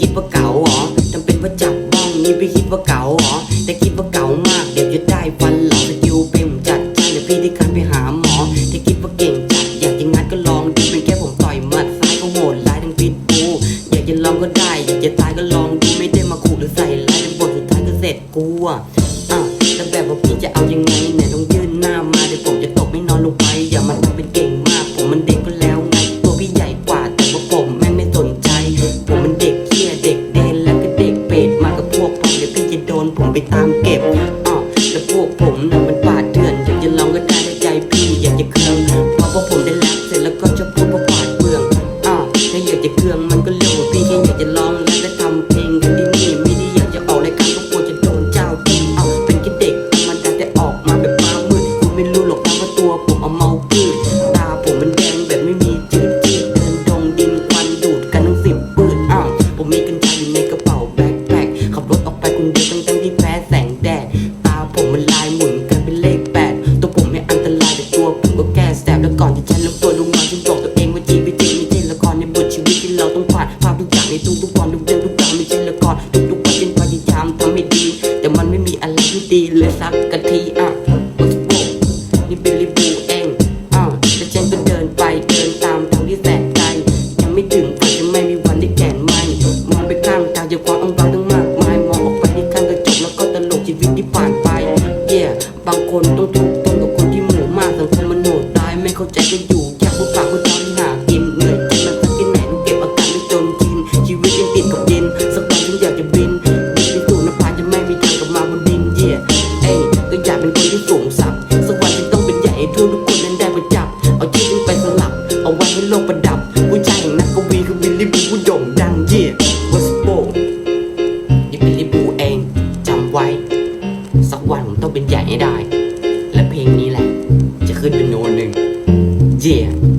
คิดว่าเก่าหรอจับบ้องนี่ไม่คิดว่าเก๋าหรอแต่คิดว่าเก๋ามากเดี๋ยวจะได้ฟันหลอกสกิลเป็นผมจัดจ้างเดี๋ยวพี่ได้คันไปหาหมอถ้าคิดว่าเก่งจัดอยากจะงัดก็ลองดูเป็นแค่ผมต่อยหมัดซ้ายก็โหดร้ายทั้งพิษบูอยากจะลองก็ได้ อยากจะตายก็ลองดูไม่ได้มาขู่หรือใส่ร้ายเป็นบทสุดท้ายก็เสร็จกูอะอะแล้วแบบว่าพี่จะเอายังไงเนี่ต้องยื่นหน้ามาเดี๋ยวผมจะตบไม่นอนลงไปอย่ามาทำเป็นเก่งมาก ผมมันเด็กก็แล้วไงตัวพี่ใหญ่กว่าแต่ว่าผมแม่งไม่สนใจ ผมมันเด็ก แล้วพวกผมน่ะมันป่าดเถื่อน อยากจะลองก็ได้แต่ใจพี่อยากจะเครื่องพอพวกผมได้รับเสร็จแล้วก็จะพูดว่าปาดเปลืองอะถ้าอยากจะเครื่องมันก็เรื่องของพี่แค่อยากจะลองแล้วก็ทำเพลงกันที่นี่ไม่ได้อยากจะออกรายการก็กลัวจะโดนเจ้าจิ้มเอาเป็นแค่เด็กธรรมดาแต่ออกมาแบบมามืดคุณไม่รู้หรอกนะว่าตัวผมเอาเมาพืชตาผมมันแดงแบบไม่มีจืดจืดเดินดงดินควันดูดกันทั้งสิบปืนอ้าวผมมีกัญชาอยู่ในกระเป๋าแบ็คแพ็คขับรถออกไปคนเดียวทั้งทั้งๆที่แพ้แสง ตัวผมก็แก้แสบแล้วก่อนที่ฉันลบตัวลงนอนฉันบอกตัวเองว่าชีวิตจริงไม่ใช่ละครในบทชีวิตที่เราต้องผ่านภาพทุกอย่างในทุกทุกๆวันทุกเรื่องทุกอย่างไม่ใช่ละครทุกๆวันฉันพยายามทำให้ดี แต่มันไม่มีอะไรที่ดีเลยสักกะทีอะโอ้โหนี่บิลลี่บูเองอะแล้วฉันก็เดินไปเดินตามทางที่แสนไกลยังไม่ถึง ใจก็อยู่แค่พูดปากพูดจาที่หากินเหนื่อยจนมันสักกินไหนลูกเก็บอาการไม่จนกิน ชีวิตยังติดกับดิน สักวันฉันอยากจะบินบินไปสู่นภาจะไม่มีทางกลับมาบนดินเย่เอ้ยก็อยากเป็นคนที่สูงสักสักวันฉัต้องเป็นใหญ่ทั่ทุกคนนั้นได้ประจับ เอาชีวิตไปสลับ เอาไว้ให้โลกประดับ ผู้ชายแห่งนักกวีคือบิลลี่บูผู้โด่งดังเย่วัสโปนี่บิลลี่บูเองจำไว้ สักวันผมต้องเป็นใหญ่ให้ได้ และเพลงนี้แหละ จะขึ้นเป็นโนหนึ่ง Россия.